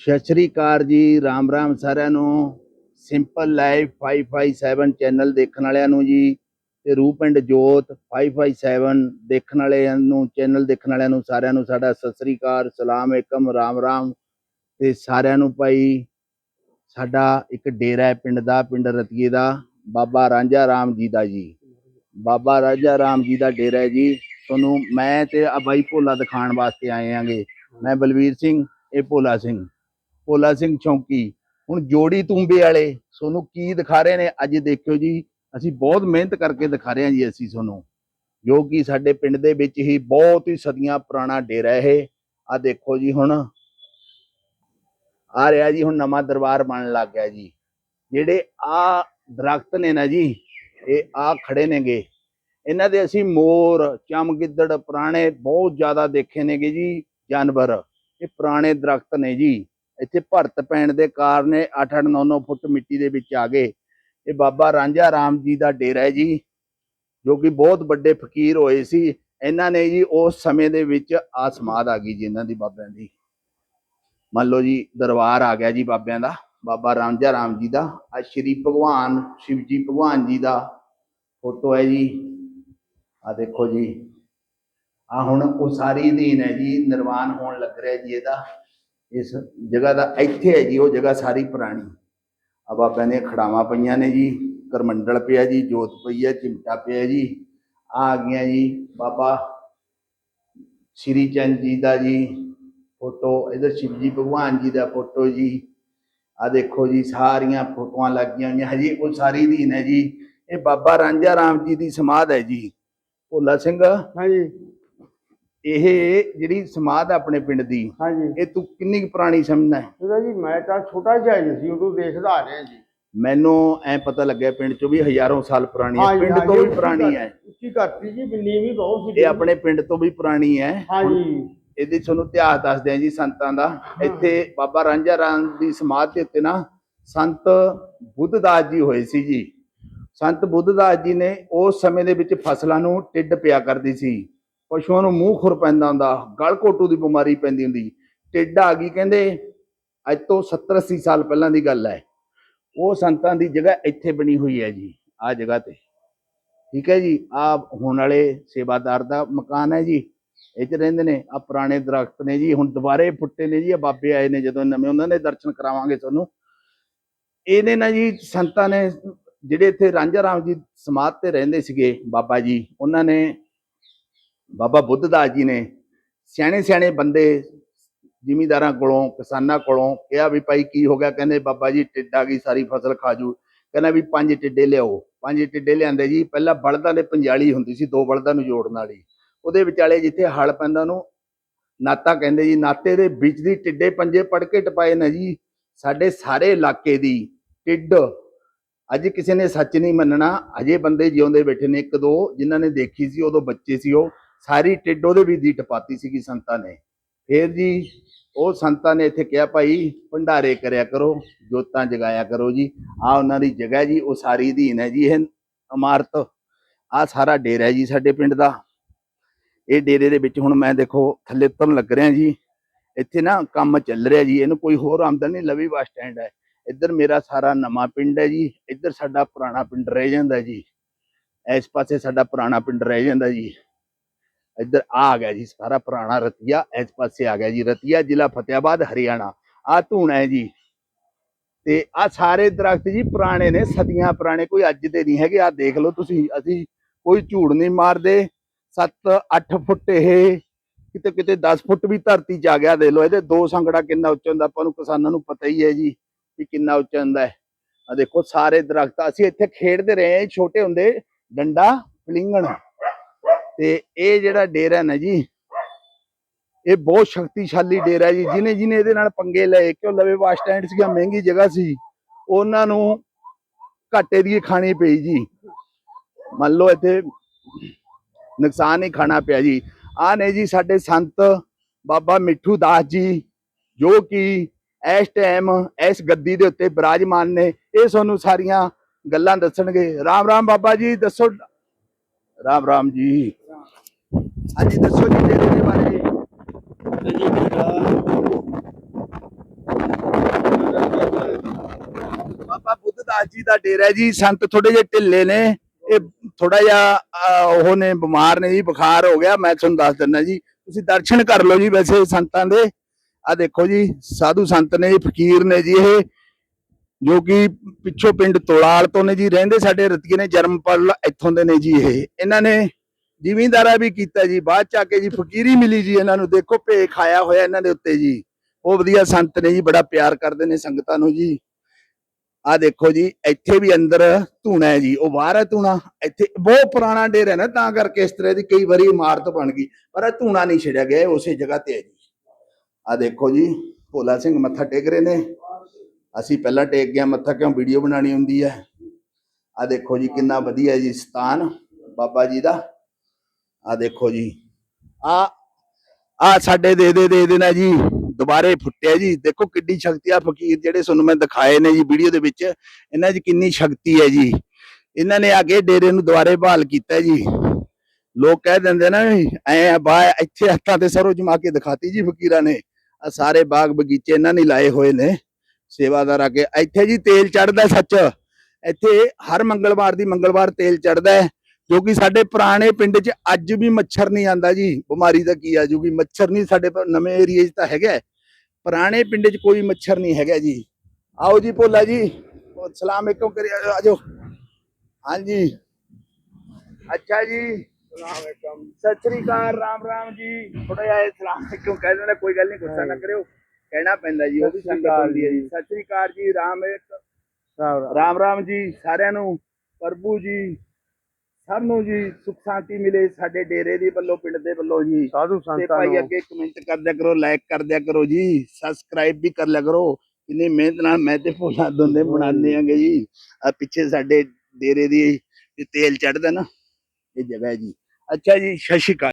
ਸਤਿ ਸ਼੍ਰੀ ਅਕਾਲ ਜੀ, ਰਾਮ ਰਾਮ ਸਾਰਿਆਂ ਨੂੰ। ਸਿੰਪਲ ਲਾਈਫ 557 ਚੈਨਲ ਦੇਖਣ ਵਾਲਿਆਂ ਨੂੰ ਜੀ ਤੇ ਰੂਪ ਐਂਡ ਜੋਤ 557 ਦੇਖਣ ਵਾਲਿਆਂ ਨੂੰ ਚੈਨਲ ਦੇਖਣ ਵਾਲਿਆਂ ਨੂੰ, ਸਾਰਿਆਂ ਨੂੰ ਸਾਡਾ ਸਤਿ ਸ਼੍ਰੀ ਅਕਾਲ, ਸਲਾਮ ਏਕਮ ਰਾਮ ਰਾਮ। ਤੇ ਸਾਰਿਆਂ ਨੂੰ ਭਾਈ ਸਾਡਾ ਇੱਕ ਡੇਰਾ ਹੈ ਪਿੰਡ ਦਾ, ਪਿੰਡ ਰਤੀਏ ਦਾ, ਬਾਬਾ ਰਾਂਝਾ ਰਾਮ ਜੀ ਦਾ ਜੀ। ਬਾਬਾ ਰਾਂਝਾ ਰਾਮ ਜੀ ਦਾ ਡੇਰਾ ਹੈ ਜੀ। ਤੁਹਾਨੂੰ ਮੈਂ ਤੇ ਆ ਬਾਈ ਭੋਲਾ ਦਿਖਾਉਣ ਵਾਸਤੇ ਆਏ ਆਂਗੇ। ਮੈਂ ਬਲਵੀਰ ਸਿੰਘ, ਇਹ ਭੋਲਾ ਸਿੰਘ। ਭੋਲਾ ਸਿੰਘ ਚੌਂਕੀ। ਹੁਣ ਜੋੜੀ ਤੂੰਬੇ ਵਾਲੇ ਤੁਹਾਨੂੰ ਕੀ ਦਿਖਾ ਰਹੇ ਨੇ? ਅੱਜ ਦੇਖਿਓ ਜੀ, ਅਸੀਂ ਬਹੁਤ ਮਿਹਨਤ ਕਰਕੇ ਦਿਖਾ ਰਹੇ ਹਾਂ ਜੀ ਅਸੀਂ ਤੁਹਾਨੂੰ ਜੋ ਕਿ ਸਾਡੇ ਪਿੰਡ ਦੇ ਵਿੱਚ ਹੀ ਬਹੁਤ ਹੀ ਸਦੀਆਂ ਪੁਰਾਣਾ ਡੇਰਾ ਇਹ। ਆ ਦੇਖੋ ਜੀ ਹੁਣ। ਆ ਰਿਹਾ ਜੀ ਹੁਣ ਨਵਾਂ ਦਰਬਾਰ ਬਣਨ ਲੱਗ ਗਿਆ ਜੀ। ਜਿਹੜੇ ਆ ਦਰਖਤ ਨੇ ਨਾ ਜੀ, ਇਹ ਆ ਖੜੇ ਨੇਗੇ। ਇਹਨਾਂ ਦੇ ਅਸੀਂ ਮੋਰ ਚਮਗਿੱਦੜ ਪੁਰਾਣੇ ਬਹੁਤ ਜ਼ਿਆਦਾ ਦੇਖੇ ਨੇਗੇ ਜੀ, ਜਾਨਵਰ। ਇਹ ਪੁਰਾਣੇ ਦਰਖਤ ਨੇ ਜੀ। ਇੱਥੇ ਭਰਤ ਪੈਣ ਦੇ ਕਾਰਨ 8-8 9-9 ਫੁੱਟ ਮਿੱਟੀ ਦੇ ਵਿੱਚ ਆ ਗਏ। ਇਹ ਬਾਬਾ ਰਾਂਝਾ ਰਾਮ ਜੀ ਦਾ ਡੇਰਾ ਹੈ ਜੀ, ਜੋ ਕਿ ਬਹੁਤ ਵੱਡੇ ਫਕੀਰ ਹੋਏ ਸੀ। ਇਹਨਾਂ ਨੇ ਜੀ ਉਸ ਸਮੇਂ ਦੇ ਵਿੱਚ ਆ ਸਮਾਦ ਆ ਗਈ ਜੀ ਇਹਨਾਂ ਦੀ ਬਾਬਿਆਂ ਦੀ। ਮੰਨ ਲਓ ਜੀ ਦਰਬਾਰ ਆ ਗਿਆ ਜੀ ਬਾਬਿਆਂ ਦਾ, ਬਾਬਾ ਰਾਂਝਾ ਰਾਮ ਜੀ ਦਾ। ਆ ਸ਼੍ਰੀ ਭਗਵਾਨ, ਸ਼ਿਵ ਜੀ ਭਗਵਾਨ ਜੀ ਦਾ ਫੋਟੋ ਹੈ ਜੀ। ਆ ਦੇਖੋ ਜੀ। ਆ ਹੁਣ ਉਸਾਰੀ ਅਧੀਨ ਹੈ ਜੀ ਨਿਰਮਾਣ ਹੋਣ ਲੱਗ ਰਿਹਾ ਜੀ ਇਹਦਾ। ਇਸ ਜਗ੍ਹਾ ਦਾ ਇੱਥੇ ਹੈ ਜੀ, ਉਹ ਜਗ੍ਹਾ ਸਾਰੀ ਪੁਰਾਣੀ। ਆ ਬਾਬਿਆਂ ਨੇ ਖੜਾਵਾਂ ਪਈਆਂ ਨੇ ਜੀ, ਕਰਮੰਡਲ ਪਿਆ ਜੀ, ਜੋਤ ਪਈ ਹੈ, ਚਿਮਟਾ ਪਿਆ ਜੀ। ਆ ਆ ਗਈਆਂ ਜੀ, ਬਾਬਾ ਸ਼੍ਰੀ ਚੰਦ ਜੀ ਦਾ ਜੀ ਫੋਟੋ, ਇਧਰ ਸ਼ਿਵ ਜੀ ਭਗਵਾਨ ਜੀ ਦਾ ਫੋਟੋ ਜੀ। ਆ ਦੇਖੋ ਜੀ, ਸਾਰੀਆਂ ਫੋਟੋਆਂ ਲੱਗੀਆਂ ਹੋਈਆਂ। ਹਜੀ ਉਹ ਸਾਰੀ ਦੀਨ ਹੈ ਜੀ। ਇਹ ਬਾਬਾ ਰਾਂਝਾ ਰਾਮ ਜੀ ਦੀ ਸਮਾਧ ਹੈ ਜੀ। ਭੋਲਾ ਸਿੰਘ? ਹਾਂਜੀ। ਇਹ ਜਿਹੜੀ ਸਮਾਧ ਆਪਣੇ ਪਿੰਡ ਦੀ ਹਾਂਜੀ। ਇਹ ਤੂੰ ਕਿੰਨੀ ਕੁ ਪੁਰਾਣੀ ਸਮਝਦਾ ਹੈ? ਇਹਦਾ ਜੀ ਮੈਂ ਤਾਂ ਛੋਟਾ ਜਿਹਾ ਹੀ ਸੀ ਉਦੋਂ ਦੇਖਦਾ ਆ ਰਿਹਾ ਜੀ। ਮੈਨੂੰ ਐ ਪਤਾ ਲੱਗਿਆ ਪਿੰਡ ਚੋਂ ਵੀ ਹਜ਼ਾਰਾਂ ਸਾਲ ਪੁਰਾਣੀ ਹੈ ਹਾਂਜੀ, ਪਿੰਡ ਤੋਂ ਹਾਂਜੀ, ਵੀ ਉੱਚੀ ਪੁਰਾਣੀ ਹੈ। ਉੱਚੀ ਕਰਤੀ ਜੀ ਬਿੰਨੀ ਵੀ ਬਹੁਤ ਸੀ। ਇਹ ਆਪਣੇ ਪਿੰਡ ਤੋਂ ਵੀ ਪੁਰਾਣੀ ਹੈ। ਹਾਂਜੀ। ਇਹਦੇ ਤੁਹਾਨੂੰ ਇਤਿਹਾਸ ਦੱਸਦੇ ਆ ਜੀ ਸੰਤਾਂ ਦਾ। ਇੱਥੇ ਬਾਬਾ ਰਾਂਝਾ ਰਾਮ ਦੀ ਸਮਾਧ ਦੇ ਉੱਤੇ ਨਾ ਸੰਤ ਬੁੱਧਦਾਸ ਜੀ ਹੋਏ ਸੀ ਜੀ। ਸੰਤ ਬੁੱਧਦਾਸ ਜੀ ਨੇ ਉਸ ਸਮੇਂ ਦੇ ਵਿੱਚ ਫਸਲਾਂ ਨੂੰ ਟਿੱਡ ਪਿਆ ਕਰਦੀ ਸੀ। ਪਸ਼ੂਆਂ ਨੂੰ ਮੂੰਹ ਖੁਰ ਪੈਂਦਾ ਹੁੰਦਾ, ਗਲ ਘੋਟੂ ਦੀ ਬਿਮਾਰੀ ਪੈਂਦੀ ਹੁੰਦੀ। ਟਿੱਡ ਆ ਗਈ ਕਹਿੰਦੇ, ਅੱਜ ਤੋਂ 70 80 ਸਾਲ ਪਹਿਲਾਂ ਦੀ ਗੱਲ ਹੈ। ਉਹ ਸੰਤਾਂ ਦੀ ਜਗ੍ਹਾ ਇੱਥੇ ਬਣੀ ਹੋਈ ਹੈ ਜੀ ਆ ਜਗ੍ਹਾ ਤੇ। ਠੀਕ ਹੈ ਜੀ ਆ ਹੁਣ ਵਾਲੇ ਸੇਵਾਦਾਰ ਦਾ ਮਕਾਨ ਹੈ ਜੀ। ਇਹ ਚ ਰਹਿੰਦੇ ਨੇ ਆ ਪੁਰਾਣੇ ਦਰਖਤ ਨੇ ਜੀ, ਹੁਣ ਦੁਬਾਰੇ ਫੁੱਟੇ ਨੇ ਜੀ ਆ ਬਾਬੇ ਆਏ ਨੇ ਜਦੋਂ ਨਵੇਂ, ਉਹਨਾਂ ਦੇ ਦਰਸ਼ਨ ਕਰਾਵਾਂਗੇ ਤੁਹਾਨੂੰ। ਇਹਨੇ ਨਾ ਜੀ, ਸੰਤਾਂ ਨੇ ਜਿਹੜੇ ਇੱਥੇ ਰਾਂਝਾ ਰਾਮ ਜੀ ਸਮਾਧ ਤੇ ਰਹਿੰਦੇ ਸੀਗੇ, ਬਾਬਾ ਜੀ, ਉਹਨਾਂ ਨੇ ਬਾਬਾ ਬੁੱਧ ਦਾਸ ਜੀ ਨੇ ਸਿਆਣੇ ਸਿਆਣੇ ਬੰਦੇ ਜਿਮੀਦਾਰਾਂ ਕੋਲੋਂ, ਕਿਸਾਨਾਂ ਕੋਲੋਂ ਕਿਹਾ ਵੀ ਭਾਈ ਕੀ ਹੋ ਗਿਆ? ਕਹਿੰਦੇ ਬਾਬਾ ਜੀ ਟਿੱਡ ਆ ਗਈ, ਸਾਰੀ ਫਸਲ ਖਾ ਜੂ। ਕਹਿੰਦਾ ਵੀ ਪੰਜ ਟਿੱਡੇ ਲਿਆਓ। ਪੰਜ ਟਿੱਡੇ ਲਿਆਂਦੇ ਜੀ, ਪਹਿਲਾਂ ਬਲਦਾਂ ਦੇ ਪੰਜਾਲੀ ਹੁੰਦੀ ਸੀ, ਦੋ ਬਲਦਾਂ ਨੂੰ ਜੋੜਨ ਵਾਲੀ। ਉਹਦੇ ਵਿਚਾਲੇ ਜਿੱਥੇ ਹਲ ਪੈਂਦਾ ਨੂੰ ਨਾਤਾ ਕਹਿੰਦੇ ਜੀ, ਨਾਤੇ ਦੇ ਵਿੱਚ ਦੀ ਟਿੱਡੇ ਪੰਜੇ ਪੜ ਕੇ ਟਪਾਏ ਨੇ ਜੀ। ਸਾਡੇ ਸਾਰੇ ਇਲਾਕੇ ਦੀ ਟਿੱਡ ਅੱਜ ਕਿਸੇ ਨੇ ਸੱਚ ਨਹੀਂ ਮੰਨਣਾ। ਅਜੇ ਬੰਦੇ ਜਿਉਂਦੇ ਬੈਠੇ ਨੇ ਇੱਕ ਦੋ, ਜਿਨ੍ਹਾਂ ਨੇ ਦੇਖੀ ਸੀ, ਉਦੋਂ ਬੱਚੇ ਸੀ ਉਹ। ਸਾਰੀ ਟਿੱਡ ਉਹਦੇ ਵੀ ਦੀ ਟਪਾਤੀ ਸੀਗੀ ਸੰਤਾਂ ਨੇ। ਫੇਰ ਜੀ ਉਹ ਸੰਤਾਂ ਨੇ ਇੱਥੇ ਕਿਹਾ, ਭਾਈ, ਭੰਡਾਰੇ ਕਰਿਆ ਕਰੋ, ਜੋਤਾਂ ਜਗਾਇਆ ਕਰੋ ਜੀ। ਆ ਉਹਨਾਂ ਦੀ ਜਗ੍ਹਾ ਜੀ, ਉਹ ਸਾਰੀ ਅਧੀਨ ਹੈ ਜੀ, ਇਹ ਇਮਾਰਤ। ਆ ਸਾਰਾ ਡੇਰਾ ਜੀ ਸਾਡੇ ਪਿੰਡ ਦਾ। ਇਹ ਡੇਰੇ ਦੇ ਵਿੱਚ ਹੁਣ ਮੈਂ ਦੇਖੋ, ਥੱਲੇ ਉਤਰਨ ਲੱਗ ਰਿਹਾ ਜੀ। ਇੱਥੇ ਨਾ ਕੰਮ ਚੱਲ ਰਿਹਾ ਜੀ, ਇਹਨੂੰ ਕੋਈ ਹੋਰ ਆਮਦਨ ਨਹੀਂ, ਲਵੀ ਬੱਸ ਸਟੈਂਡ ਹੈ। ਇੱਧਰ ਮੇਰਾ ਸਾਰਾ ਨਵਾਂ ਪਿੰਡ ਹੈ ਜੀ, ਇੱਧਰ ਸਾਡਾ ਪੁਰਾਣਾ ਪਿੰਡ ਰਹਿ ਜਾਂਦਾ ਜੀ। ਇਸ ਪਾਸੇ ਸਾਡਾ ਪੁਰਾਣਾ ਪਿੰਡ ਰਹਿ ਜਾਂਦਾ ਜੀ। ਇੱਧਰ ਆ ਆ ਗਿਆ ਜੀ, ਸਾਰਾ ਪੁਰਾਣਾ ਰਤੀਆ, ਇਸ ਪਾਸੇ ਆ ਗਿਆ ਜੀ, ਰਤੀਆ ਜ਼ਿਲ੍ਹਾ ਫਤਿਆਬਾਦ, ਹਰਿਆਣਾ। ਆ ਧੂਣਾ ਹੈ ਜੀ। ਤੇ ਆ ਸਾਰੇ ਦਰਖਤ ਜੀ ਪੁਰਾਣੇ ਨੇ, ਸਦੀਆਂ ਪੁਰਾਣੇ, ਕੋਈ ਅੱਜ ਦੇ ਨਹੀਂ ਹੈਗੇ। ਆ ਦੇਖ ਲਓ ਤੁਸੀਂ, ਅਸੀਂ ਕੋਈ ਝੂੜ ਨਹੀਂ ਮਾਰਦੇ। 7-8 ਫੁੱਟ ਇਹ, ਕਿਤੇ ਕਿਤੇ 10 ਫੁੱਟ ਵੀ ਧਰਤੀ 'ਚ ਆ ਗਿਆ ਦੇ ਲੋ ਇਹਦੇ ਦੋ ਸੰਗੜਾ ਕਿੰਨਾ ਉੱਚਾ ਹੁੰਦਾ, ਆਪਾਂ ਨੂੰ ਕਿਸਾਨਾਂ ਨੂੰ ਪਤਾ ਹੀ ਹੈ ਜੀ ਵੀ ਕਿੰਨਾ ਉੱਚਾ ਹੁੰਦਾ ਹੈ। ਆ ਦੇਖੋ, ਸਾਰੇ ਦਰਖਤ, ਅਸੀਂ ਇੱਥੇ ਖੇਡਦੇ ਰਹੇ ਛੋਟੇ ਹੁੰਦੇ, ਡੰਡਾ ਪਲਿੰਗਣ ਤੇ ਇਹ ਜਿਹੜਾ ਡੇਰਾ ਨਾ ਜੀ, ਇਹ ਬਹੁਤ ਸ਼ਕਤੀਸ਼ਾਲੀ ਡੇਰਾ ਜੀ। ਜਿਨੇ ਜਿਨੇ ਇਹਦੇ ਨਾਲ ਪੰਗੇ ਲਏ, ਕਿਉਂ ਲਵੇ ਬੱਸ ਸਟੈਂਡ ਸੀਗਾ, ਮਹਿੰਗੀ ਜਗ੍ਹਾ ਸੀ। ਉਹਨਾਂ ਨੂੰ ਘਾਟੇ ਦੀ ਖਾਣੀ ਪਈ ਜੀ। ਮੰਨ ਲਓ ਇੱਥੇ ਨੁਕਸਾਨ ਹੀ ਖਾਣਾ ਪਿਆ ਜੀ। ਆ ਨੇ ਜੀ ਸਾਡੇ ਸੰਤ ਬਾਬਾ ਮਿੱਠੂ ਦਾਸ ਜੀ, ਜੋ ਕਿ ਇਸ ਟਾਈਮ ਇਸ ਗੱਦੀ ਦੇ ਉੱਤੇ ਬਿਰਾਜਮਾਨ ਨੇ। ਇਹ ਤੁਹਾਨੂੰ ਸਾਰੀਆਂ ਗੱਲਾਂ ਦੱਸਣਗੇ। ਰਾਮ ਰਾਮ ਬਾਬਾ ਜੀ, ਦੱਸੋ। ਰਾਮ ਰਾਮ ਜੀ। ਹਾਂਜੀ ਦੱਸੋ ਜੀ ਡੇਰੇ ਦੇ ਬਾਰੇ। ਤੇ ਜੀ ਡੇਰਾ ਬਾਬਾ ਬੁੱਧ ਦਾਸ ਜੀ ਦਾ ਡੇਰਾ ਜੀ ਸੰਤ ਥੋੜੇ ਜਿਹੇ ਢਿੱਲੇ ਨੇ। ਇਹ ਥੋੜਾ ਜਿਹਾ ਉਹ ਨੇ ਬਿਮਾਰ ਨੇ ਜੀ ਬੁਖਾਰ ਹੋ ਗਿਆ। ਮੈਂ ਤੁਹਾਨੂੰ ਦੱਸ ਦਿੰਦਾ ਜੀ ਤੁਸੀਂ ਦਰਸ਼ਨ ਕਰ ਲਓ ਜੀ ਵੈਸੇ ਸੰਤਾਂ ਦੇ। ਆ ਦੇਖੋ ਜੀ ਸਾਧੂ ਸੰਤ ਨੇ ਜੀ ਫਕੀਰ ਨੇ ਜੀ ਇਹ ਜੋ ਕਿ ਪਿੱਛੋਂ ਪਿੰਡ ਤੋਲਾਲ ਤੋਂ ਨੇ ਜੀ ਰਹਿੰਦੇ ਸਾਡੇ ਰਤੀਏ ਨੇ ਜਨਮ ਪਲ ਇੱਥੋਂ ਦੇ ਨੇ ਜੀ ਇਹ। ਇਹਨਾਂ ਨੇ ਜ਼ਿਮੀਂਦਾਰਾ ਵੀ ਕੀਤਾ ਜੀ, ਬਾਅਦ ਚ ਆ ਕੇ ਜੀ ਫਕੀਰੀ ਮਿਲੀ ਜੀ ਇਹਨਾਂ ਨੂੰ, ਦੇਖੋ ਭੇ ਖਾਇਆ ਹੋਇਆ ਇਹਨਾਂ ਦੇ ਉੱਤੇ ਜੀ। ਉਹ ਵਧੀਆ ਸੰਤ ਨੇ ਜੀ, ਬੜਾ ਪਿਆਰ ਕਰਦੇ ਨੇ ਸੰਗਤਾਂ ਨੂੰ ਜੀ। ਆ ਦੇਖੋ ਜੀ, ਇੱਥੇ ਵੀ ਅੰਦਰ ਧੂਣਾ ਹੈ ਜੀ, ਉਹ ਬਾਹਰ ਹੈ ਧੂਣਾ। ਇੱਥੇ ਬਹੁਤ ਪੁਰਾਣਾ ਡੇਰਾ ਹੈ ਨਾ, ਤਾਂ ਕਰਕੇ ਇਸ ਤਰ੍ਹਾਂ ਦੀ ਕਈ ਵਾਰੀ ਇਮਾਰਤ ਬਣ ਗਈ, ਪਰ ਇਹ ਧੂਣਾ ਨਹੀਂ ਛੜਿਆ ਗਿਆ ਉਸੇ ਜਗ੍ਹਾ ਤੇ ਹੈ ਜੀ। ਆ ਦੇਖੋ ਜੀ, ਭੋਲਾ ਸਿੰਘ ਮੱਥਾ ਟੇਕ ਰਹੇ ਨੇ। ਅਸੀਂ ਪਹਿਲਾਂ ਟੇਕ ਗਿਆ ਮੱਥਾ, ਕਿਉਂ ਵੀਡੀਓ ਬਣਾਣੀ ਹੁੰਦੀ ਹੈ। ਆ ਦੇਖੋ ਜੀ, ਕਿੰਨਾ ਵਧੀਆ ਜੀ ਸਥਾਨ ਬਾਬਾ ਜੀ ਦਾ। ਆ ਦੇਖੋ ਜੀ। ਆ ਆ ਸਾਡੇ ਦੇ ਦੇ ਦੇ ਦੇਣਾ ਜੀ। ਦੁਬਾਰੇ ਫੁੱਟਿਆ ਜੀ। ਦੇਖੋ ਕਿੰਨੀ ਸ਼ਕਤੀ ਆ ਫਕੀਰ ਜਿਹੜੇ ਤੁਹਾਨੂੰ ਮੈਂ ਦਿਖਾਏ ਨੇ ਜੀ ਵੀਡੀਓ ਦੇ ਵਿੱਚ। ਇਹਨਾਂ 'ਚ ਕਿੰਨੀ ਸ਼ਕਤੀ ਹੈ ਜੀ। ਇਹਨਾਂ ਨੇ ਅੱਗੇ ਡੇਰੇ ਨੂੰ ਦੁਬਾਰੇ ਬਹਾਲ ਕੀਤਾ ਜੀ। ਲੋਕ ਕਹਿ ਦਿੰਦੇ ਨਾ ਵੀ ਐ ਆ, ਬਾ, ਇੱਥੇ ਹੱਥਾਂ ਤੇ ਸਰੋਂ ਜਮਾ ਕੇ ਦਿਖਾਤੀ ਜੀ ਫਕੀਰਾਂ ਨੇ। ਆ ਸਾਰੇ ਬਾਗ ਬਗੀਚੇ ਇਹਨਾਂ ਨੇ ਲਾਏ ਹੋਏ ਨੇ। ਸੇਵਾਦਾਰ ਆ ਕੇ, ਇੱਥੇ ਜੀ ਤੇਲ ਚੜਦਾ ਸੱਚ। ਇੱਥੇ ਹਰ ਮੰਗਲਵਾਰ ਦੀ ਮੰਗਲਵਾਰ ਤੇਲ ਚੜਦਾ ਹੈ। ਜੋ ਕਿ ਸਾਡੇ ਪੁਰਾਣੇ ਪਿੰਡ 'ਚ ਅੱਜ ਵੀ ਮੱਛਰ ਨਹੀਂ ਆਂਦਾ ਜੀ। ਬਿਮਾਰੀ ਦਾ ਕੀ ਆ ਜੂਗੀ ਮੱਛਰ ਨਹੀਂ ਸਾਡੇ ਨਵੇਂ ਏਰੀਏ 'ਚ ਤਾਂ ਹੈਗਾ। ਪੁਰਾਣੇ ਪਿੰਡ 'ਚ ਕੋਈ ਮੱਛਰ ਨਹੀਂ ਹੈਗਾ ਜੀ। ਆਓ ਜੀ ਭੋਲਾ ਜੀ ਸਲਾਮ ਅਲੈਕੁਮ ਕਰੀ ਆਜੋ ਹਾਂਜੀ। ਅੱਛਾ ਜੀ। ਸਲਾਮ ਅਲੈਕੁਮ ਸਤਿ ਸ੍ਰੀ ਅਕਾਲ ਰਾਮ ਰਾਮ ਜੀ। ਥੋੜਾ ਜਿਹਾ ਸਲਾਮ ਅਲੈਕੁਮ ਕਹਿ ਦੇਣਾ ਕੋਈ ਗੱਲ ਨਹੀਂ ਗੁੱਸਾ ਨਾ ਕਰਿਓ। ਕਹਿਣਾ ਪੈਂਦਾ ਜੀ ਉਹ ਵੀ ਸਤਿ ਸ੍ਰੀ ਸੰਗਤ ਅਕਾਲ ਹੁੰਦੀ ਹੈ ਜੀ। ਸਤਿ ਸ੍ਰੀ ਅਕਾਲ ਜੀ ਰਾਮ ਰਾਮ ਰਾਮ ਜੀ ਸਾਰਿਆਂ ਨੂੰ। ਪ੍ਰਭੂ ਜੀ ਸਭ ਨੂੰ ਜੀ ਸੁਖ ਸ਼ਾਂਤੀ ਮਿਲੇ ਸਾਡੇ ਡੇਰੇ ਦੀ ਵੱਲੋਂ ਪਿੰਡ ਦੇ ਵੱਲੋਂ ਜੀ। ਸਾਧੂ ਤੇ ਸੰਤਾਂ ਭਾਈ ਨੂੰ। ਅੱਗੇ ਕਮੈਂਟ ਕਰ ਦਿਆ ਕਰੋ ਲਾਈਕ ਕਰ ਦਿਆ ਕਰੋ ਜੀ। ਸਬਸਕ੍ਰਾਈਬ ਵੀ ਕਰ ਲਿਆ ਕਰੋ। ਇੰਨੀ ਮਿਹਨਤ ਨਾਲ ਮੈਂ ਤੇ ਭੋਲਾ ਦੋਨੇ ਬਣਾਉਂਦੇ ਆਂਗੇ ਜੀ। ਆ ਪਿੱਛੇ ਸਾਡੇ ਡੇਰੇ ਦੀ ਇਹ ਤੇਲ ਚੜਦਾ ਨਾ ਇਹ ਜਗ੍ਹਾ ਹੈ ਜੀ। ਅੱਛਾ ਜੀ ਸਤਿ ਸ਼੍ਰੀ ਅਕਾਲ।